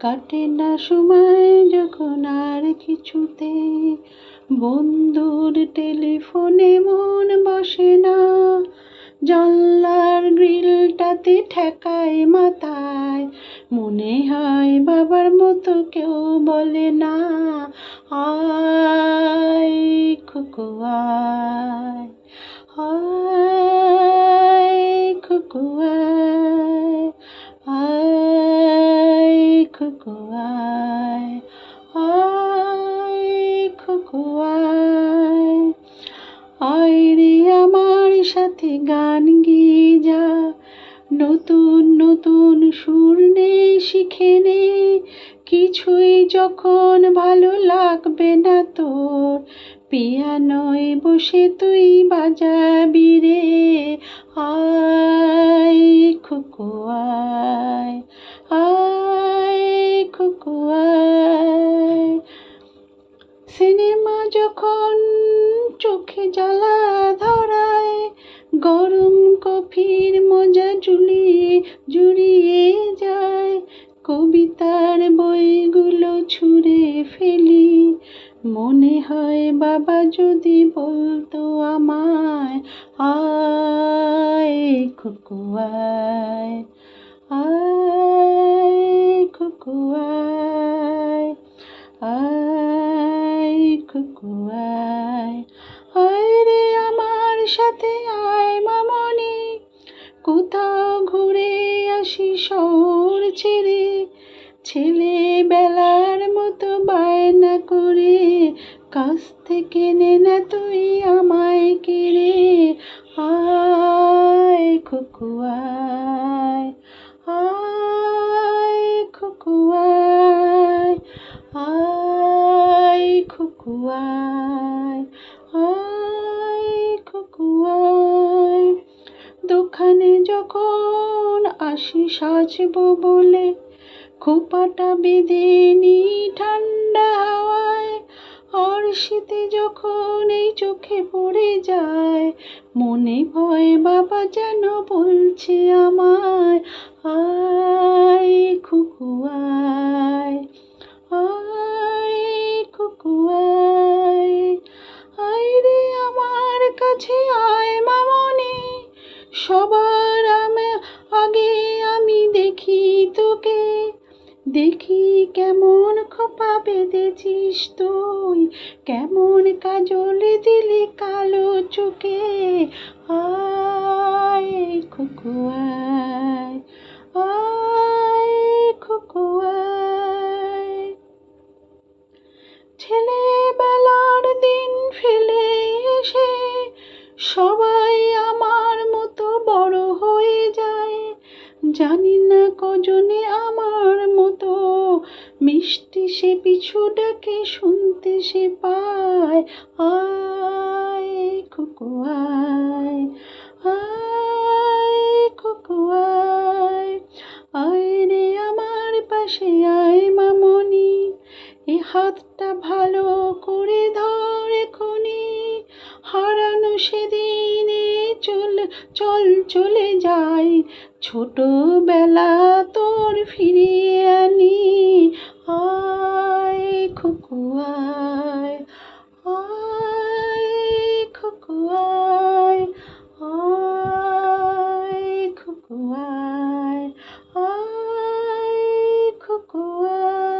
কাটে না সময় যখন আর কিছুতে, বন্ধুর টেলিফোনে মন বসে না। জানলার গ্রিলটাতে ঠেকায় মাথায়, মনে হয় বাবার মতো কেউ বলে না। আয় আয় আয় খুকু আয় আয় খুকু আয় আয় রে আমার সাথে গান গিয়ে নতুন নতুন সুর নে, শিখে নে, কিছুই যখন ভালো লাগবে না তোর পিয়ানোয় বসে তুই বাজাবি রে। আয় খুকু বাবা যদি বলতো আমায়, আয় খুকু, আয় আয় খুকু, আয় আয় খুকু, আয় আয় রে আমার সাথে আয় মামনি, কোথাও ঘুরে আসি শহর ছেড়ে, ছেলেবেলার মতো বায়না করে কাছ থেকে নে না তুই আমায় কেড়ে। আয় খুকু, আয়। আয় খুকু, আয়। আয় খুকু, আয়। আয় খুকু, আয়। দোকানে যখন আসি সাজবো বলে, খোপাটা বেঁধে নি ঠান্ডা হাওয়ায় আর শীতে যখন এই চোখে পড়ে যায়, মনে ভয়, বাবা যেন বলছে আমায়, আয় খুকু, আয় আয় খুকু আয় রে আমার কাছে আয় মামনি, সবার দেখি কেমন খোপা বেঁধেছিস তুই, কেমন কাজল দিলি কালো চোখে। আয় আয় আয়। ছেলেবেলার দিন ফেলে এসে সবাই আমার মতো বড় হয়ে যায়। জানি না কজনে আমার ডাকে শুনতে সে পায়, আয় খুকু, আয় আয় আয় রে আমার পাশে আয় মামনি, এ হাতটা ভালো করে ধর এখনি, হারানো সেদিনে চল চল চলে যাই, ছোটবেলা তোর ফিরিয়ে